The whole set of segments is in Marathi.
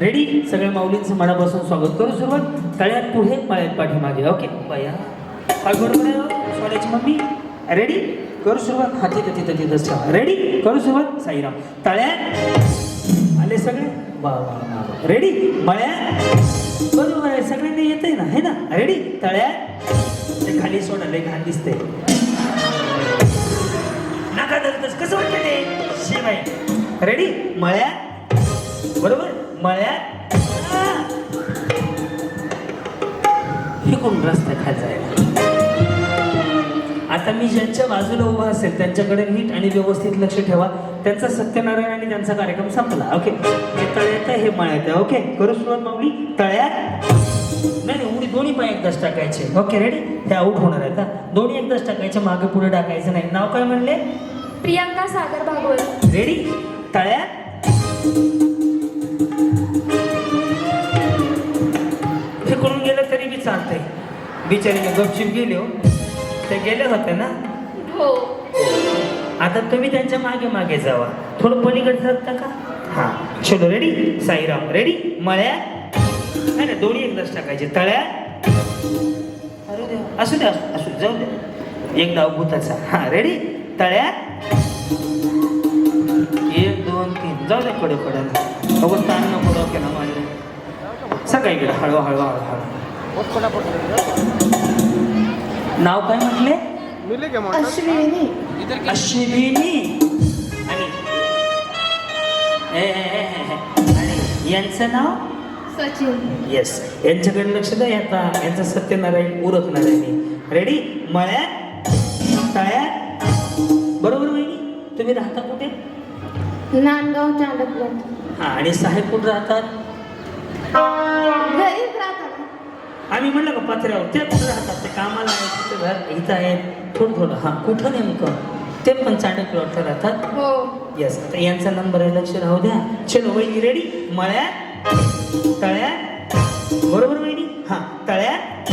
रेडी सगळ्या माऊलींचं मनापासून स्वागत करू सुरुवात. तळ्यात पुढे पाळ्यात पाठीमागे. ओके बया. हो? स्वाड्याची मम्मी? रेडी करू सुरुवात. हा तिथं तिथं तिथंच ठेवा रेडी करू सुरुवात. साईराम. तळ्यात. आले सगळे? वा वा रेडी मळ्यात बरोबर आहे. सगळ्यांनी येतंय ना? है ना? रेडी तळ्यात. ते खाली सोडा लय घाण दिसते नका दस कसं वाटतं ते? शिवाय. रेडी मळ्यात. बरोबर? मळ्यात? कोण रस्ता जायला आता मी ज्यांच्या बाजूला उभा असेल त्यांच्याकडे नीट आणि व्यवस्थित लक्ष ठेवा. त्यांचा सत्यनारायण आणि त्यांचा कार्यक्रम संपला ओके? हे तळ्यात आहे हे मळ्यात आहे ओके? करू सुरुवात माऊली तळ्यात? नाही नाही उडी दोन्ही पाय एकदाच टाकायचे ओके रेडी हे आऊट होणार आहेत हा. दोन्ही एकदाच टाकायचे मागे पुढे टाकायचं नाही. नाव काय म्हणले? प्रियांका सागर भागवत. रेडी तळ्यात? बिचारीने गपचिप गेले हो. ते गेले होते ना? हो. आता तुम्ही त्यांच्या मागे मागे जावा. थोडं पलीकडे सरता का? हा. चलो रेडी साईराम रेडी मळ्या नाही नाही दोन्ही एकदाच टाकायचे. तळ्या अरे देवा. असू द्या असू जाऊ द्या. एक डाव भूताचा. हा रेडी तळ्या एक दोन तीन. जाऊ द्या कडे कडे अगो ताण नको डोक्याला माझ्या सकाळी इकडे हळू हळू हळू हळू नाव काय म्हटले? अश्विनी. अश्विनी. आणि यांचं नाव? सचिन. येस यांच्याकडे लक्ष द्या आता यांचं सत्यनारायण उरकणार आहे मी रेडी मळ्यात? तळ्यात? बरोबर वहिनी? तुम्ही राहता कुठे? नांदगाव चांडकवत हा आणि साहेब कुठे राहतात? आम्ही म्हणलं का पात्र्यावर ते कुठे राहतात? ते कामाला आहे तिथं घर इथं आहेत. थोडं थोडं हां कुठं नेमकं? ते पण चांडक प्लॉटला राहतात. हो. येस आता यांचा नंबर आहे लक्ष राहू द्या. चलो वहिनी रेडी मळ्यात तळ्यात बरोबर वहिनी? हा तळ्यात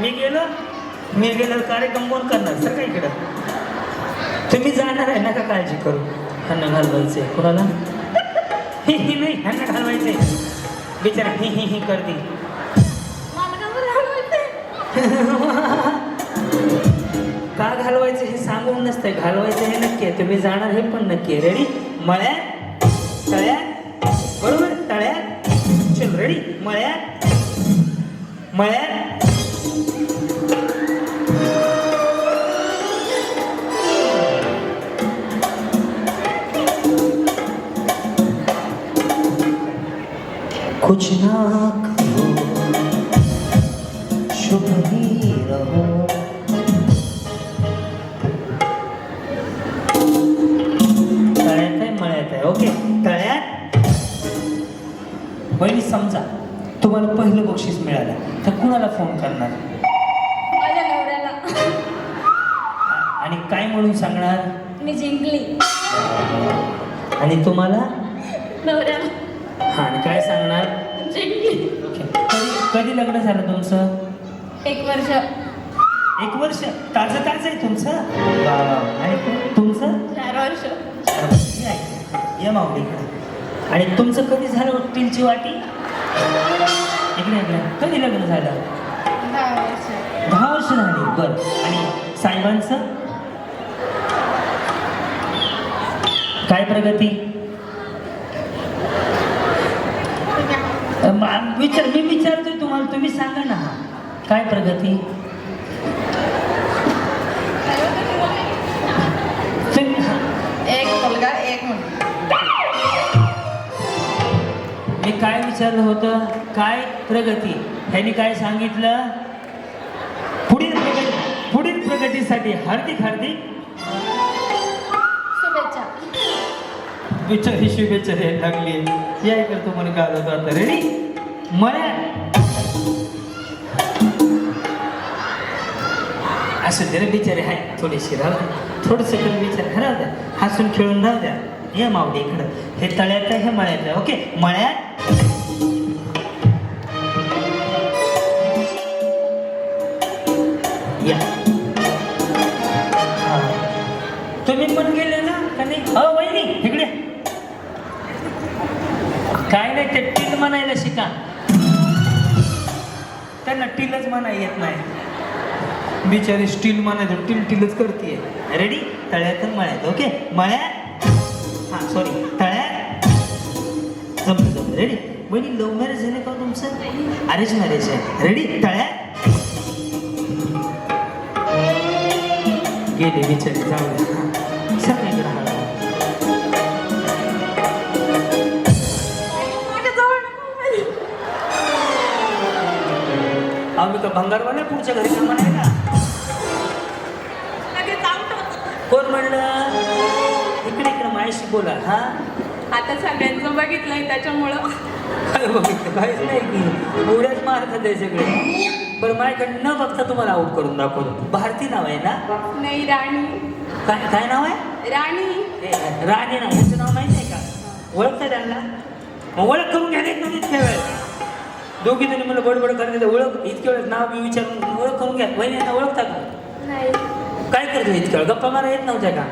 मी गेलो? मी गेल्यावर कार्यक्रम कोण करणार सर काय इकडं? तुम्ही जाणार आहे नका काळजी करू. ह्यांना घालवायचंय कोणाला? ही ही नाही ह्यांना घालवायचंय बिचारा ही ही ही करते? का घालवायचं हे सांगून नसतंय. घालवायचं हे नक्की आहे. तुम्ही जाणार हे पण नक्की आहे. रेडी मळ्यात तळ्यात बरोबर? तळ्यात. चल रेडी मळ्यात मळ्यात कुछ ना कहो शुभ ही। रहो तळ्यात आहे मळ्यात आहे. ओके तळ्यात? पहिली समजा तुम्हाला पहिलं बक्षीस मिळालं तर कुणाला फोन करणार? माझ्या नवऱ्याला. आणि काय म्हणून सांगणार? मी जिंकली. आणि तुम्हाला? नवऱ्याला. हा आणि काय सांगणार? कधी कधी लग्न झालं तुमचं? एक वर्ष. एक वर्ष? ताजं ताजं आहे तुमचं? वा वा. आणि तु- तुमचं? चार वर्ष. हे. ये माऊली इकडे. आणि तुमचं कधी झालं वकीलची वाटी? इकडे इकडे. कधी लग्न झालं? दहा वर्ष. दहा वर्ष झाली. बर. आणि साहेबांचं? काय प्रगती अ, मा- विचार मी विचारतोय तुम्हाला तुम्ही सांगा ना. काय प्रगती? तुम्ही- हा. एक मुलगा एक मी काय विचारलं होतं? काय प्रगती? ह्यांनी काय सांगितलं? पुढील प्रगती पुढील प्रगतीसाठी हार्दिक हार्दिक शुभेच्छा. बिचारी शुभेच्छा द्यायला लागली. या इकडे तुम्हाला काय होतं? आता रेडी मला असू जरा बिचारे हाय थोडीशी राहू थोडंसं कमी बिचारे राहू द्या. हसून खेळून राहू द्या. हे मावडी इकडं. हे तळ्यात हे मळ्यात ओके मळ्यात. या. तुम्ही पण गेले ना का नाही? हो वहिनी इकडे. काय नाही ते म्हणायला शिका. त्यांना टीलच म्हणा येत नाही. बिचारी स्टील म्हणायचं टील टीलच करते रेडी तळ्यातून मळ्यात ओके मळ्यात. हां सॉरी तळ्यात. जमलं जमलं. रेडी बहिणी लव्ह मॅरेज झालं का हो तुमचं? अरेंज मॅरेज आहे रेडी तळ्यात. गेले बिचारी जाऊ दे सगळीकडे भंगारवाले पुढच्या घरी कामा नाही कोण म्हणलं? इकडे इकडे माझ्याशी बोला हा? आता सगळ्यांचं बघितलंय त्याच्यामुळं. काय बघितलं काहीच नाही की. उड्याच मारत ते सगळे. बरं माझ्याकडे न बघता तुम्हाला आऊट करून दाखवतो. भारती नाव आहे ना? नाही राणी. काय काय नाव आहे? राणी. राणी नाव यांचं नाव माहिती आहे का? ओळखता त्यांना? मग ओळख करून घ्या एक ना इतक्या वेळ दोघी जणी मला बडबड करण्याचं ओळख इतक्या वेळ नाव बी विचारून ओळख करून घ्या. वहिनी ओळखता का? नाही. काय करतो इतक्या वेळ? गप्पा मारा येत नव्हत्या का?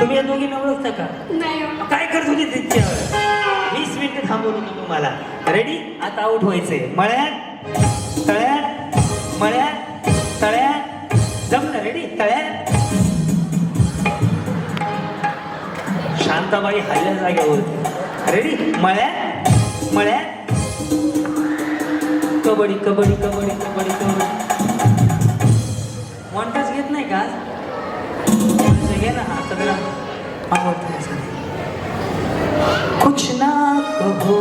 तुम्ही या दोघींना ओळखता का? नाही. काय करत होती तितक्या वेळ वीस मिनिटं थांबवलं होतं तुम्हाला. रेडी आता आऊट व्हायचंय. मळ्यात तळ्यात मळ्यात तळ्यात. जमलं रेडी तळ्यात. शांताबाई हल्ल्या जाग्यावर रेडी मळ्यात मळ्यात. कबड्डी कबड्डी कबड्डी कबड्डी कबड्डी. वनटाच घेत नाही का घे ना. हा सगळं आवडतं. कुछ ना कहो.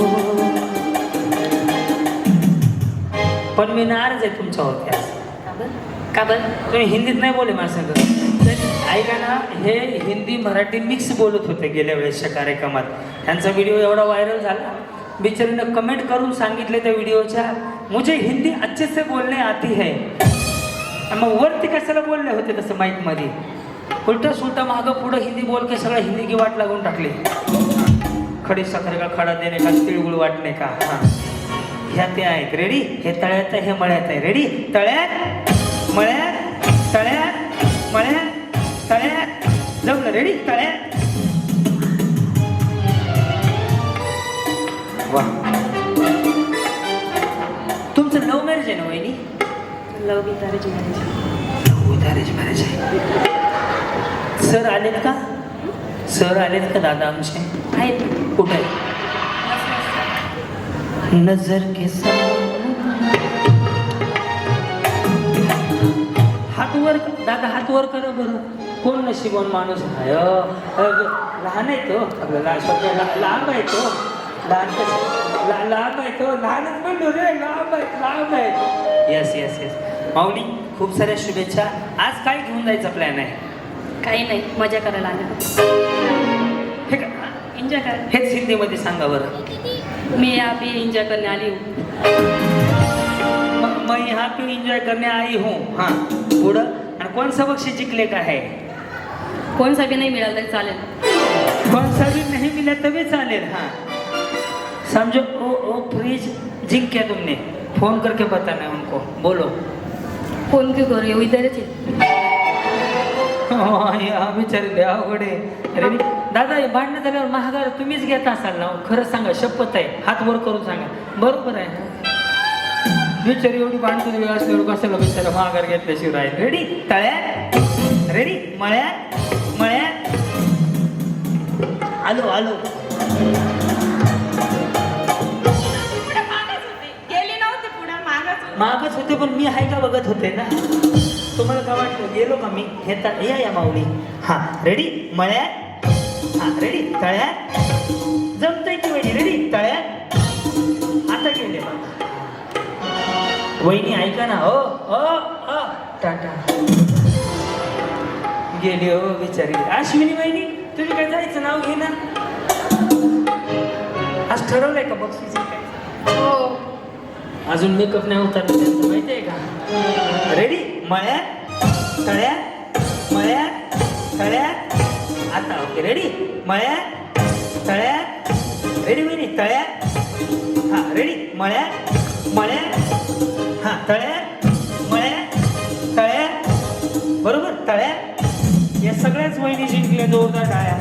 पण मी नाराज आहे तुमच्यावरती आज का बर? तुम्ही हिंदीत नाही बोले माझ्या संग. ऐका ना हे हिंदी मराठी मिक्स बोलत होते गेल्या वेळेसच्या कार्यक्रमात. त्यांचा व्हिडिओ एवढा व्हायरल झाला. बिचारीनं कमेंट करून सांगितले त्या व्हिडिओच्या. मुझे हिंदी अच्छे से बोलणे आती है. मग वरती कशाला बोलले होते तसं माईकमध्ये? उलटा सुलटा मागं पुढं हिंदी बोल के सगळं हिंदी की वाट लागून टाकली. खडी साखर का खडा देणे का तिळगुळ वाटणे का? हां. ह्या ते आहेत. रेडी हे तळ्यात आहे हे मळ्यात आहे. रेडी तळ्यात? मळ्यात? तळ्यात? मळ्यात? तळ्यात? जमलं रेडी तळ्यात? वा. तुमचं लव्ह मॅरेज आहे ना वहिनी? लव गीतारेज मॅरेज मॅरेज मॅरेज आहे. सर आलेत का? सर आलेत का दादा आमचे? आहेत. कुठे? नजर के हात वर दादा हात वर करा बरं. कोण नशिबवान माणूस आहे? लहान आहे तो. लहान लांब आहे तो. लहान कसं? ला- लांब आहे तो लहानच म्हणतो रे लांब आहे लांब आहे येस येस येस माऊली खूप साऱ्या शुभेच्छा. आज काय घेऊन जायचा प्लॅन आहे? काही नाही मजा करायला आले. हे का एन्जॉय कर. हेच हिंदीमध्ये सांगा बरं. मी यहाँ पे एन्जॉय करने आली हूँ. म- मैं यहाँ पे एंजॉय करने आई हूँ. हाँ. पुढं? आणि कौन सा बक्षीस जिंकले का है? कोण सा भी नाही मिळालं तरी चालेल. कौन सा भी नहीं मिला तभी चालेल. हाँ. समझो ओ ओ फ्रिज जिंक क्या तुमने? फोन करके बताना है उनको। बोलो। फोन क्यों करू आहे हा? बिचारी लय अवघड रेडी दादा हे भांडणं झाल्यावर महागार तुम्हीच घेत असाल ना? खरं सांगा शपथ आहे. हात वर करून सांगा. बरोबर आहे. बिचारी एवढी भांडण वेळ असल्यावर कशाला बिचारा महागार घेतल्याशिवाय रेडी तळ्यात रेडी मळ्यात मळ्यात आलो आलो. मागच होते पण मी आहे का बघत होते ना? तुम्हाला का वाटलं? गेलो का मी? घेता या या माऊली. हा रेडी मळ्यात? हा रेडी तळ्यात? जमतंय की वहिनी? रेडी तळ्यात? आता गेले वहिनी ऐका ना. हो ओ ओ. टाटा. गेली हो बिचारी. अश्विनी वहिनी तुम्ही काय जायचं नाव घे ना. आज ठरवलंय का बक्षीस हो. अजून मेकअप नाही उतरलं त्यांचं माहिती आहे का? रेडी मळ्यात तळ्यात मळ्यात तळ्यात आता ओके रेडी मळ्यात तळ्यात रेडी वहिनी तळ्यात हा रेडी मळ्यात मळ्यात हा तळ्यात मळ्यात तळ्यात बरोबर? तळ्यात या सगळ्याच वहिनी जिंकल्या जोरदार टाळ्या.